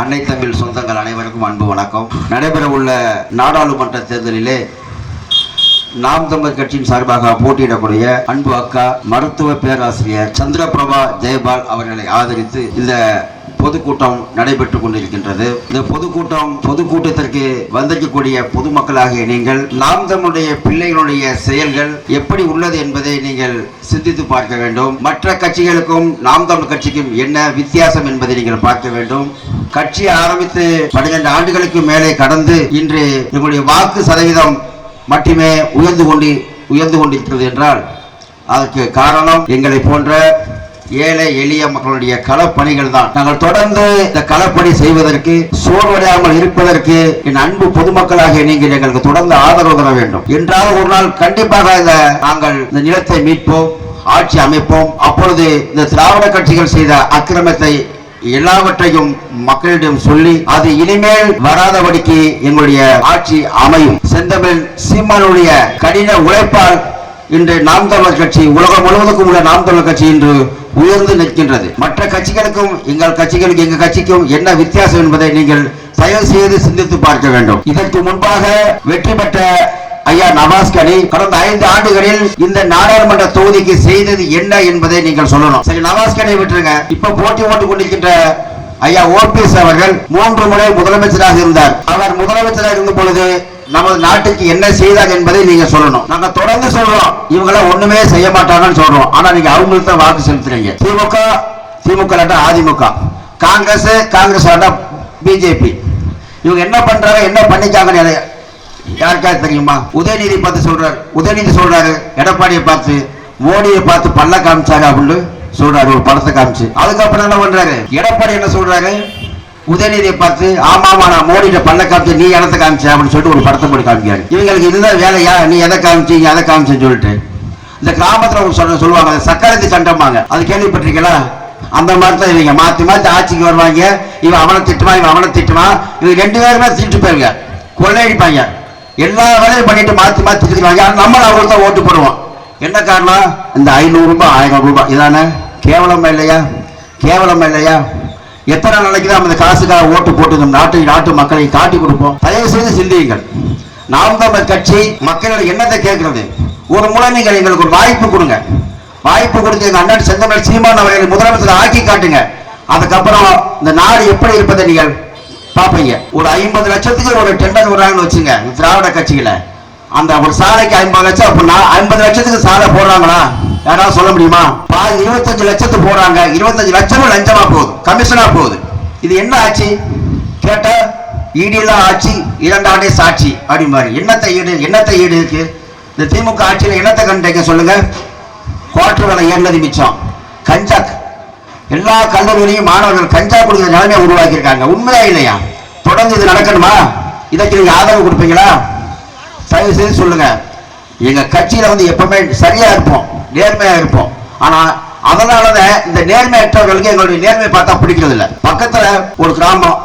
அன்னை தமிழ் சொந்தங்கள் அனைவருக்கும் அன்பு வணக்கம். நடைபெற உள்ள நாடாளுமன்ற தேர்தலிலே நாம் தமிழர் கட்சியின் சார்பாக போட்டியிடக்கூடிய அன்பு அக்கா மருத்துவ பேராசிரியர் சந்திரபிரபா ஜெயபால் அவர்களை ஆதரித்து இந்த பொதுக்கூட்டம் நடைபெற்றுக் கொண்டிருக்கின்றது. இந்த பொதுக்கூட்டம் பொதுக்கூட்டத்திற்கு வந்திருக்கக்கூடிய பொதுமக்களாகிய நீங்கள் நாம் தமிழுடைய பிள்ளைகளுடைய செயல்கள் எப்படி உள்ளது என்பதை நீங்கள் சிந்தித்து பார்க்க வேண்டும். மற்ற கட்சிகளுக்கும் நாம் தமிழ் கட்சிக்கும் என்ன வித்தியாசம் என்பதை நீங்கள் பார்க்க வேண்டும். கட்சி ஆரம்பித்து பன்னிரண்டு ஆண்டுகளுக்கு மேலே கடந்து இன்று எங்களுடைய வாக்கு சதவீதம் மட்டுமே உயர்ந்து கொண்டு உயர்ந்து கொண்டிருக்கிறது என்றால் அதற்கு காரணம் எங்களை போன்ற ஏழை எளிய மக்களுடைய களப்பணிகள் தான் நாங்கள் தொடர்ந்து இந்த களப்பணி செய்வதற்கு சோர்வடையாமல் இருப்பதற்கு என் அன்பு பொதுமக்களாக நீங்கள் எங்களுக்கு தொடர்ந்து ஆதரவு தர வேண்டும். என்றாவது ஒரு நாள் கண்டிப்பாக இந்த நாங்கள் இந்த நிலத்தை மீட்போம் ஆட்சி அமைப்போம். அப்பொழுது இந்த திராவிட கட்சிகள் செய்த அக்கிரமத்தை எல்லாவற்றையும் மக்களிடம் சொல்லி அது இனிமேல் வராதபடிக்கு எங்களுடைய ஆட்சி அமையும். செந்தமிழ் சீமானுடைய கடின உழைப்பால் இன்று நாம் தமிழர் கட்சி உலகம் முழுவதுக்கும் உள்ள நாம் தமிழர் கட்சி இன்று உயர்ந்து நிற்கின்றது. மற்ற கட்சிகளுக்கும் எங்கள் கட்சிகளுக்கு எங்கள் கட்சிக்கும் என்ன வித்தியாசம் என்பதை நீங்கள் தயவு செய்து சிந்தித்து பார்க்க வேண்டும். இதற்கு முன்பாக வெற்றி பெற்ற ஐயா நவாஸ் கனி கடந்த ஐந்து ஆண்டுகளில் இந்த நாடாளுமன்ற தொகுதிக்கு செய்தது என்ன என்பதை நீங்கள் சொல்லணும். சரி நவாஸ் கனி விட்டுருங்க. இப்ப போட்டி போட்டுக் கொண்டிருக்கின்ற ஐயா ஓபிஎஸ் அவர்கள் மூன்று முறை முதலமைச்சராக இருந்தார். அவர் முதலமைச்சராக இருந்த பொழுது நமது நாட்டுக்கு என்ன செய்தார் என்பதை நீங்க சொல்லணும். நாங்க தொடர்ந்து சொல்றோம். இவங்கள ஒண்ணுமே செய்ய மாட்டாங்கன்னு சொல்றோம். ஆனா நீங்க அவங்களுக்கு தான் வாக்கு செலுத்துறீங்க. DMK DMK AIADMK. Congress Congress BJP. இவங்க என்ன பண்றாங்க என்ன பண்ணிக்காங்கன்னு எனக்கு யாருக்காவது தெரியுமா? உதயநிதி பார்த்து சொல்றாரு. உதயநிதி சொல்றாரு எடப்பாடியை பார்த்து மோடியை பார்த்து பல்ல காமிச்சாரு அப்படின்னு சொல்றாரு ஒரு படத்தை காமிச்சு. அதுக்கப்புறம் என்ன பண்றாரு? எடப்பாடி என்ன சொல்றாரு? உதயநிதியை பார்த்து ஆமாமா நான் மோடிட்ட பண்ண காமிச்சு நீ இடத்த காமிச்ச? அப்படின்னு சொல்லிட்டு ஒரு படத்தை போட்டு காமிக்காரு இவங்களுக்கு இதுதான் வேலையா நீ எதை காமிச்சீங்க எதை காமிச்சேன்னு சொல்லிட்டு. இந்த கிராமத்தில் அவங்க சொல்ல சொல்லுவாங்க அது சக்கரத்தி சண்டம்பாங்க. அது கேள்விப்பட்டிருக்கீங்களா? அந்த மாதிரி தான் இவங்க. மாற்றி மாற்றி ஆட்சிக்கு வருவாங்க. இவன் அவனை திட்டுவான் இவன் அவனை திட்டுவான். இவங்க ரெண்டு பேருமே திட்டு போயிருங்க. கொள்ளையடிப்பாங்க எல்லா வேலையும் பண்ணிட்டு மாற்றி மாற்றி திட்டுவாங்க. நம்மள அவங்களுக்கு தான் ஓட்டு போடுவோம். என்ன காரணம்? இந்த ஐநூறுரூபா ஆயிரம் ரூபாய். இதானே? கேவலமா இல்லையா? கேவலமா இல்லையா? எத்தனை நாளைக்கு தான் அந்த இந்த காசுக்காக ஓட்டு போட்டு இந்த நாட்டு நாட்டு மக்களை காட்டி கொடுப்போம்? தயவு செய்து சிந்தியுங்கள். நாம் தமிழ் கட்சி மக்களோட என்னத்தை கேட்கறது. ஒரு முறை நீங்கள் எங்களுக்கு ஒரு வாய்ப்பு கொடுங்க. வாய்ப்பு கொடுத்து எங்கள் அண்ணன் செந்தமிழ் சீமான் அவர்களை முதலமைச்சர் ஆக்கி காட்டுங்க. அதுக்கப்புறம் இந்த நாடு எப்படி இருப்பதை நீங்கள் பார்ப்பீங்க. ஒரு ஐம்பது லட்சத்துக்கு ஒரு டெண்டர் விடுறாங்கன்னு வச்சுங்க இந்த திராவிட கட்சிகளை அந்த ஒரு சாலைக்கு ஐம்பது லட்சம் அப்படின்னா ஐம்பது லட்சத்துக்கு சாலை போடுறாங்களா? யாராவது சொல்ல முடியுமா? பாதி இருபத்தஞ்சு லட்சத்துக்கு போறாங்க இருபத்தஞ்சு லட்சமும் லஞ்சமா போகுது. கமிஷனா போகுது. இது என்ன ஆச்சு கேட்ட ஈடியெல்லாம் ஆட்சி இரண்டாண்டே சாட்சி அப்படிம்பாரு. என்னத்தை ஈடு என்னத்தை ஈடு இருக்கு? இந்த திமுக ஆட்சியில் என்னத்தை கண்டீங்க சொல்லுங்க? குவார்டர் விலை ஏறினது மிச்சம். கஞ்சா எல்லா கல்லூரியிலையும் மாணவர்கள் கஞ்சா கொடுக்குற நிலைமையை உருவாக்கியிருக்காங்க. உண்மையா இல்லையா? தொடர்ந்து இது நடக்கணுமா? இதற்கு நீங்கள் ஆதரவு கொடுப்பீங்களா? தயவு செய்து சொல்லுங்க. எங்கள் கட்சியில் வந்து எப்பவுமே சரியாக இருப்போம். நேர்மையாக இருப்போம். ஆனா அதனாலதான் இந்த நேர்மையற்றவர்களுக்கு எங்களுடைய நேர்மை பார்த்தா பிடிக்கிறது இல்லை பக்கத்துல ஒரு கிராமம்.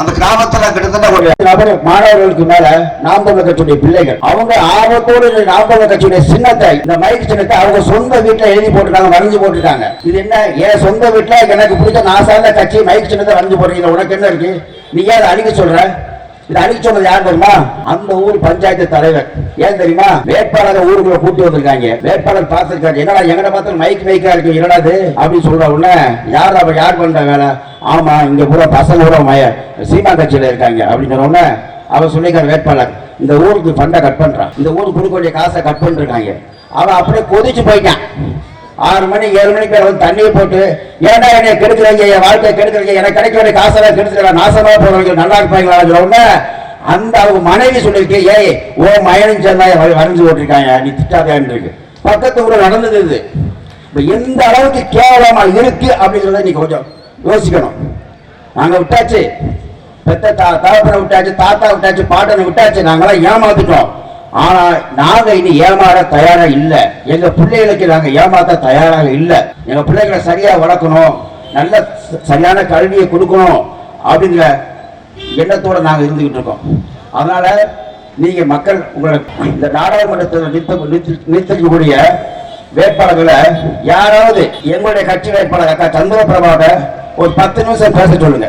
அந்த கிராமத்துல கிட்டத்தட்ட ஒரு நபர் மாணவர்களுக்கு மேல நாம்பக கட்சியுடைய பிள்ளைகள். அவங்க ஆபத்தோடு நாம்பக கட்சியுடைய சின்னத்தை இந்த மைக் சின்னத்தை அவங்க சொந்த வீட்டுல எழுதி போட்டுருக்காங்க வரைஞ்சு போட்டுருக்காங்க. இது என்ன? என் சொந்த வீட்டுல எனக்கு பிடிச்ச நான் சார்ந்த கட்சி மைக் சின்னத்தை வரைஞ்சு போடுறீங்க. உனக்கு என்ன இருக்கு? நீ அதை அழிக்க சொல்ற? இது அழிக்க சொன்னது யார் தெரியுமா? அந்த ஊர் பஞ்சாயத்து தலைவர். ஏன் தெரியுமா? வேட்பாளரை ஊருக்குள்ள கூட்டி வந்திருக்காங்க. வேட்பாளர் பார்த்திருக்காரு என்னடா எங்கட பார்த்து மைக் மைக்கா இருக்கு என்னடா இது அப்படின்னு சொல்ற உடனே யார் அவ யார் பண்ற வேலை? ஆமா இங்க பூரா பசங்க பூரா மய சீமா கட்சியில இருக்காங்க. அப்படின்னு சொன்ன உடனே சொல்லியிருக்காரு வேட்பாளர் இந்த ஊருக்கு ஃபண்டை கட் பண்றான் இந்த ஊருக்கு கொடுக்க வேண்டிய காசை கட் பண்ணிருக்காங்க அவன் அப்படியே கொதிச்சு போயிட்டான். ஆறு மணி ஏழு மணிக்கு மேல வந்து தண்ணியை போட்டு ஏன்டா என்னை கெடுக்கிறீங்க என் வாழ்க்கையை கெடுக்கிறீங்க எனக்கு கிடைக்க வேண்டிய காசெல்லாம் கெடுத்துக்கிறா நாசமா போகிறவங்க நல்லா இருப்பாங்களா? உடனே அந்த அவங்க மனைவி சொல்லியிருக்கு ஏய் ஓ மயனும் சேர்ந்தா வரைஞ்சு போட்டிருக்காங்க. நீ திட்டாதான்னு இருக்கு. பக்கத்து ஊரில் நடந்தது இது. இப்போ எந்த அளவுக்கு கேவலமாக இருக்கு அப்படிங்கிறத நீ கொஞ்சம் யோசிக்கணும். நாங்கள் விட்டாச்சு. பெத்த தா தகப்பனை விட்டாச்சு தாத்தா விட்டாச்சு பாட்டனை விட்டாச்சு. நாங்களாம் ஏமாத்துட்டோம். ஆனா நாங்க இனி ஏமாற தயாரா இல்ல. எங்க பிள்ளைகளுக்கு நாங்க ஏமாத்த தயாராக இல்ல. எங்க பிள்ளைகளை சரியா வளர்க்கணும். நல்ல சரியான கல்வியை கொடுக்கணும் அப்படிங்கிற எண்ணத்தோட நாங்க இருந்துகிட்டு இருக்கோம். அதனால நீங்க மக்கள் உங்களை இந்த நாடாளுமன்றத்தில் நிறுத்த நிறுத்திக்கக்கூடிய வேட்பாளர்களை யாராவது எங்களுடைய கட்சி வேட்பாளர் அக்கா சந்திர பிரபாவை ஒரு பத்து நிமிஷம் பேச சொல்லுங்க.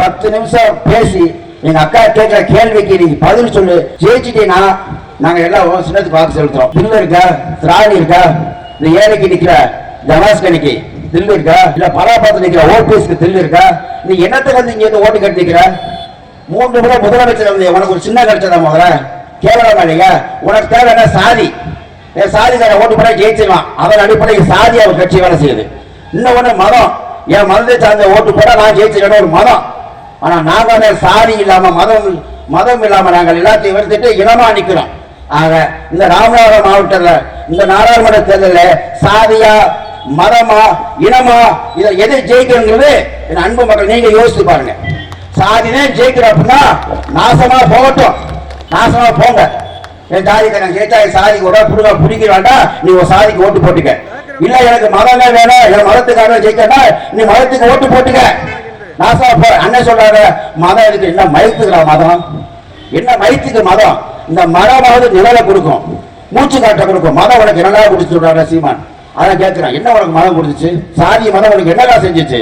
பத்து நிமிஷம் பேசி எங்க அக்கா கேட்கிற கேள்விக்கு நீங்க பதில் சொல்லு. ஜெயிச்சிட்டீங்கன்னா நாங்க எல்லாம் உன் பார்த்து செலுத்துறோம் தில்லு இருக்கா திராணி இருக்கா இந்த ஏழைக்கு நிக்கிற ஜவாஸ்கனிக்கு தில்லு இருக்கா இல்ல பலாபாத்து நிக்கிற ஓபிஎஸ்க்கு தில்லு இருக்கா நீ என்னத்துக்கு வந்து இங்க இருந்து ஓட்டு கட்டி நிற்கிற மூன்று முறை முதலமைச்சர் வந்து உனக்கு ஒரு சின்ன கிடைச்சதா முதல்ல. கேவலமா இல்லையா உனக்கு தேவை என்ன? சாதி. என் சாதிக்கார ஓட்டு போட ஜெயிச்சிடலாம் அதன் அடிப்படையில் சாதி அவர் கட்சி வேலை செய்யுது. இன்னொன்று மதம். என் மதத்தை சார்ந்த ஓட்டு போட நான் ஜெயிச்சிருக்கேன் ஒரு மதம். ஆனால் நாங்கள் சாதி இல்லாமல் மதம் மதம் இல்லாமல் நாங்கள் எல்லாத்தையும் வெறுத்துட்டு இனமாக நிற்கிறோம் ஆக இந்த ராமநாதபுரம் மாவட்டத்தில் இந்த நாடாளுமன்ற தேர்தலில் சாதியா மதமா இனமா இதை எது ஜெயிக்கணுங்கிறது என் அன்பு மக்கள் நீங்க யோசித்து பாருங்க. சாதினே ஜெயிக்கிற அப்படின்னா நாசமா போகட்டும். நாசமா போங்க. என் ஜாதிக்காரன் ஜெயிச்சா என் சாதிக்கு கூட புடுங்க பிடிக்க வேண்டாம். நீ ஒரு சாதிக்கு ஓட்டு போட்டுக்க. இல்ல எனக்கு மதமே வேணும். என் மதத்துக்காரன் ஜெயிக்கனா நீ மதத்துக்கு ஓட்டு போட்டுக்க. நாசமா போ. அண்ணன் சொல்றாரு மதம் இருக்கு என்ன மயத்துக்கிறா மதம்? என்ன மயத்துக்கு மதம்? இந்த மரமாவது நிழலை கொடுக்கும். மூச்சு காட்ட கொடுக்கும். மதம் உனக்கு என்னடா கொடுத்து சொல்றாரு சீமான்? அதான் கேட்கிறான் என்ன உனக்கு மதம் கொடுத்துச்சு சாதி மதம் உனக்கு என்னடா செஞ்சுச்சு?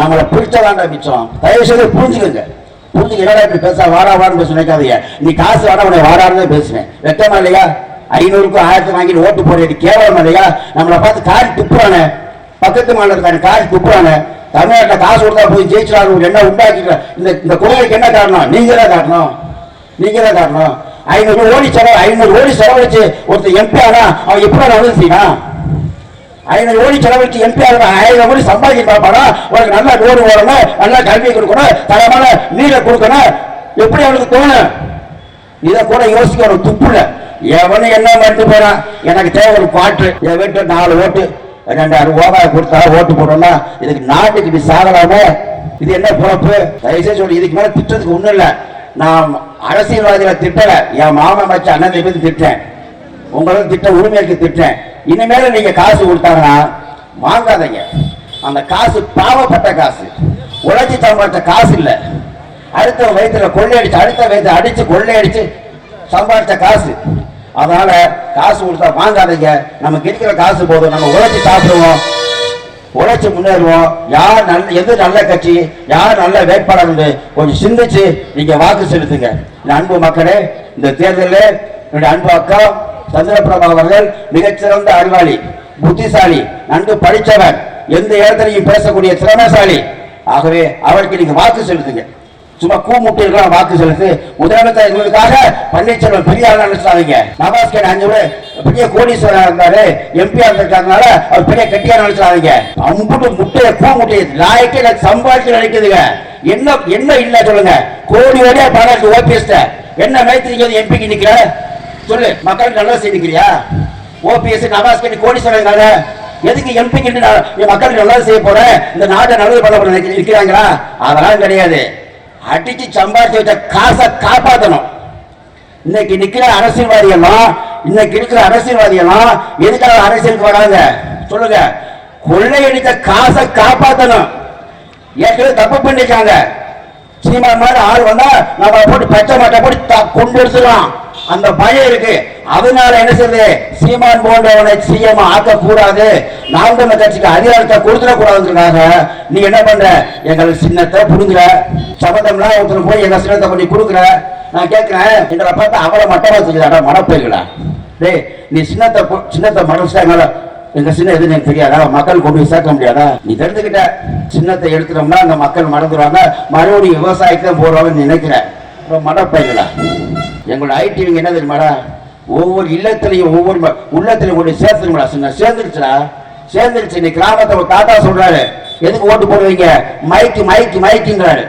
நம்மளை பிடிச்சதாண்டா மிச்சம். தயவு செய்து புரிஞ்சுக்கோங்க. புரிஞ்சுக்க என்னடா இப்படி பேச வாடா வாடன்னு நினைக்காதீங்க நீ காசு வேணா உனக்கு வாரான்னு தான் பேசுவேன். வெக்கமா இல்லையா? ஐநூறுக்கும் ஆயிரத்தி வாங்கிட்டு ஓட்டு போடுறது கேவலம் இல்லையா? நம்மளை பார்த்து காரி துப்புறானே. பக்கத்து மாநிலத்துக்கான காரி துப்புறானே. தமிழ்நாட்டில் காசு கொடுத்தா போய் ஜெயிச்சிடாரு என்ன எண்ணம் இந்த இந்த கொள்கைக்கு என்ன காரணம்? நீங்க தான் காரணம். நீங்க தான் காரணம். ஐநூறு கோடி செலவு ஐநூறு கோடி செலவழிச்சு ஒருத்தர் எம்பி ஆனா அவன் எப்படி நல்லது செய்யணும் ஐநூறு கோடி செலவழிச்சு எம்பி ஆகணும் ஆயிரம் கோடி சம்பாதிக்க பார்ப்பானா? உனக்கு நல்லா ரோடு ஓடணும் நல்லா கல்வி கொடுக்கணும் தரமான நீரை கொடுக்கணும். எப்படி அவனுக்கு தோணும் இதை கூட யோசிக்க ஒரு துப்புல. எவனு என்ன பண்ணிட்டு போறான்? எனக்கு தேவை ஒரு பாட்டு. என் வீட்டு நாலு ஓட்டு ரெண்டாயிரம் ரூபாய் கொடுத்தா ஓட்டு போடணும்னா இதுக்கு நாட்டுக்கு நீ சாகலாமே இது என்ன பொழப்பு தயவுசெய்து சொல்லி இதுக்கு மேல திட்டத்துக்கு ஒண்ணும் இல்லை. நான் அரசியல்வாதிகளை திட்டல என் மாமன் வச்ச அண்ணன் பத்தி திட்டேன். உங்களுக்கு திட்ட உரிமைக்கு திட்டேன். இனிமேல நீங்க காசு கொடுத்தாங்கன்னா வாங்காதீங்க. அந்த காசு பாவப்பட்ட காசு. உழைச்சி சம்பாதிச்ச காசு இல்ல. அடுத்த வயிற்றுல கொள்ளையடிச்சு அடுத்த வயிற்று அடிச்சு கொள்ளையடிச்சு சம்பாதிச்ச காசு. அதனால காசு கொடுத்தா வாங்காதீங்க. நமக்கு இருக்கிற காசு போதும். நம்ம உழைச்சி சாப்பிடுவோம். உழைச்சி முன்னேறுவோம். யார் நல்ல எது நல்ல கட்சி யார் நல்ல வேட்பாளர் கொஞ்சம் சிந்திச்சு நீங்க வாக்கு செலுத்துங்க. இந்த அன்பு மக்களே இந்த தேர்தலில் என்னுடைய அன்பு அக்கா சந்திரபிரபா அவர்கள் மிகச்சிறந்த அறிவாளி புத்திசாலி நன்கு படித்தவர் எந்த இடத்துலையும் பேசக்கூடிய திறமைசாலி. ஆகவே அவருக்கு நீங்க வாக்கு செலுத்துங்க. சும்மா கூமுட்டைகளாம் வாக்கு செலுத்து முதலமைச்சர் எங்களுக்காக பன்னீர்செல்வம் பெரிய ஆள் நினைச்சாதீங்க நவாஸ்கர் அஞ்சு பெரிய கோடீஸ்வரா இருந்தாரு எம்பியா இருந்திருக்காங்கனால அவர் பெரிய கட்டியா நினைச்சாதீங்க அம்புட்டு முட்டைய கூ முட்டையை லாய்க்கு சம்பாதிச்சு நினைக்குதுங்க. என்ன என்ன இல்ல சொல்லுங்க. கோடி கோடியா பணம் ஓபிஎஸ் என்ன மேய்த்து எம்பிக்கு நிக்கிற? சொல்லு மக்களுக்கு நல்லது செய்திருக்கிறியா ஓபிஎஸ் நவாஸ்கர் கோடீஸ்வரர் எதுக்கு எம்பிக்கு நீ மக்களுக்கு நல்லது செய்ய போற? இந்த நாட்டை நல்லது பண்ண போற இருக்கிறாங்களா அதெல்லாம் கிடையாது. அடிச்சு சம்பாதிச்சு வச்ச காசை காப்பாற்றணும் இன்னைக்கு நிக்கிற அரசியல்வாதி எல்லாம் இன்னைக்கு இருக்கிற அரசியல்வாதி எல்லாம் எதுக்காக அரசியலுக்கு வராங்க? சொல்லுங்க. கொள்ளையடித்த காசை காப்பாற்றணும் ஏற்கனவே தப்பு பண்ணிருக்காங்க. சீமான் மாதிரி ஆள் வந்தா நம்ம போட்டு பச்சை மாட்டை போட்டு த- கொண்டு எடுத்துக்கலாம் அந்த பயம் இருக்கு. அதனால என்ன செய்யுது சீமான் போன்றவனை சிஎம் ஆக்க கூடாது நாம் தமிழ் கட்சிக்கு அதிகாரத்தை கொடுத்துட கூடாதுங்கிறதுக்காக நீ என்ன பண்ற? எங்களுக்கு சின்னத்தை புடுங்குற. சபதம்லாம் ஒருத்தர் போய் எங்க சின்னத்தை பண்ணி கொடுக்குற. நான் கேட்கிறேன் எங்களை பார்த்து அவளை மட்டமா செஞ்சுதாடா மனப்பைகளா டேய் நீ சின்னத்தை சின்னத்தை சின்னத்தை மனசுட்டாங்களா எங்க சின்ன எதுன்னு எனக்கு தெரியாதா? மக்கள் கொண்டு போய் சேர்க்க முடியாதா? நீ தெரிஞ்சுக்கிட்ட. சின்னத்தை எடுத்துட்டோம்னா அந்த மக்கள் மறந்துடுவாங்க. மறுபடியும் விவசாயத்தை தான் போடுவாங்கன்னு மடப்பைகளா எங்களோட ஐடிவிங்க என்ன தெரியுமாடா? ஒவ்வொரு இல்லத்திலையும் ஒவ்வொரு உள்ளத்திலையும் கொண்டு சேர்த்துருமாடா சின்ன சேர்ந்துருச்சுடா. சேர்ந்துருச்சு. நீ கிராமத்தை ஒரு தாத்தா சொல்றாரு. எதுக்கு ஓட்டு போடுவீங்க மைக்கு மைக்கு மைக்குங்கிறாரு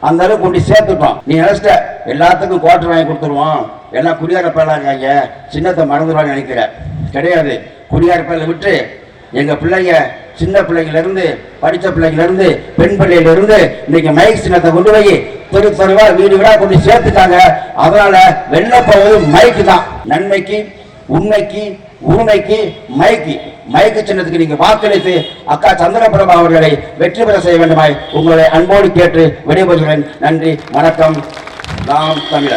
அந்த அளவுக்கு கொண்டு சேர்த்துட்டோம். நீ நினைச்சிட்ட? எல்லாத்துக்கும் கோட்டர் வாங்கி கொடுத்துருவோம். எல்லாம் குடியார பேலாம் இருக்காங்க. சின்னத்தை மறந்துடுவான்னு நினைக்கிற. கிடையாது. குடியார பேரில் விட்டு எங்கள் பிள்ளைங்க சின்ன பிள்ளைங்கள இருந்து படிச்ச பிள்ளைங்கள இருந்து பெண் பிள்ளையில இருந்து இன்னைக்கு மைக் சின்னத்தை கொண்டு போய் தெரு தெருவா வீடு வீடா கொண்டு சேர்த்துட்டாங்க. அதனால வெள்ள போவது மைக்கு தான். நன்மைக்கு உண்மைக்கு ஊமைக்கு மைக்கு. மைக்கு சின்னத்துக்கு நீங்க வாக்களித்து அக்கா சந்திரபிரபா அவர்களை வெற்றி பெற செய்ய வேண்டுமாய் உங்களை அன்போடு கேட்டு விடைபெறுகிறேன். நன்றி வணக்கம். நாம் தமிழர்.